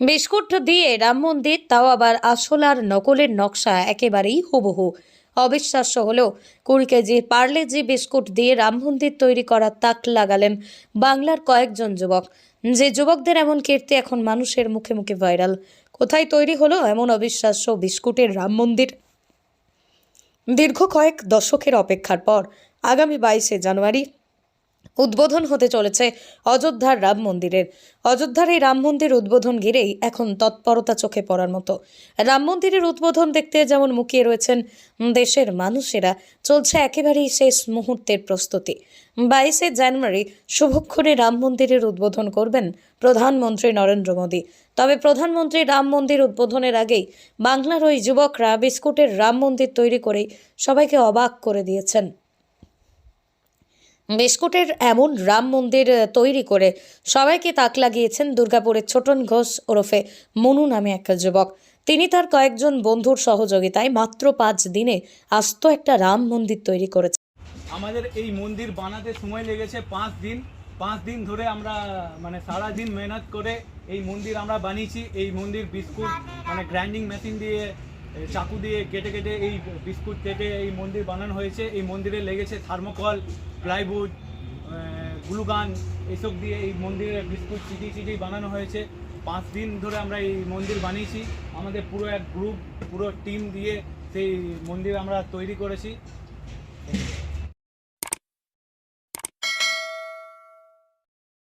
Biscuit দিয়ে রাম মন্দির, তাও আবার আসল আর নকলের নকশা একেবারেই হুবহু। অবিশ্বাস্য হলেও কুড়ি কেজি পার্লে জি বিস্কুট দিয়ে রাম মন্দির তৈরি করার তাক লাগালেন বাংলার কয়েকজন যুবক। যে যুবকদের এমন কীর্তি এখন মানুষের মুখে মুখে ভাইরাল। কোথায় তৈরি হলো এমন অবিশ্বাস্য বিস্কুটের রাম মন্দির? দীর্ঘ কয়েক দশকের অপেক্ষার পর, আগামী বাইশে জানুয়ারি উদ্বোধন হতে চলেছে অযোধ্যার রাম মন্দিরের। অযোধ্যার এই রাম মন্দির উদ্বোধন ঘিরেই এখন তৎপরতা চোখে পড়ার মতো। রাম মন্দিরের উদ্বোধন দেখতে যেমন মুখিয়ে রয়েছেন দেশের মানুষেরা, চলছে একেবারেই শেষ মুহূর্তের প্রস্তুতি। বাইশে জানুয়ারি শুভক্ষণে রাম মন্দিরের উদ্বোধন করবেন প্রধানমন্ত্রী নরেন্দ্র মোদী। তবে প্রধানমন্ত্রী রাম মন্দির উদ্বোধনের আগেই বাংলার ওই যুবকরা বিস্কুটের রাম মন্দির তৈরি করেই সবাইকে অবাক করে দিয়েছেন। বিস্কুটের এমন রাম মন্দির তৈরি করে সবাইকে তাক লাগিয়েছেন দুর্গাপুরের ছোটন ঘোষ ওরফে মনু নামে এক যুবক। তিনি তার কয়েকজন বন্ধুর সহযোগিতায় মাত্র পাঁচ দিনে আস্ত একটা রাম মন্দির তৈরি করেছেন। আমাদের এই মন্দির বানাতে সময় লেগেছে পাঁচ দিন। পাঁচ দিন ধরে আমরা মানে সারা দিন মেহনত করে এই মন্দির আমরা বানিয়েছি। এই মন্দির বিস্কুট মানে গ্রাইন্ডিং মেশিন দিয়ে চাকু দিয়ে কেটে কেটে এই বিস্কুট কেটে এই মন্দির বানানো হয়েছে। এই মন্দিরে লেগেছে থার্মোকল, প্লাইউড গ্লুগান, এসব দিয়ে এই মন্দিরে বিস্কুট চিটি চিটি বানানো হয়েছে। পাঁচ দিন ধরে আমরা এই মন্দির বানিয়েছি। আমাদের পুরো এক গ্রুপ, পুরো টিম দিয়ে সেই মন্দির আমরা তৈরি করেছি।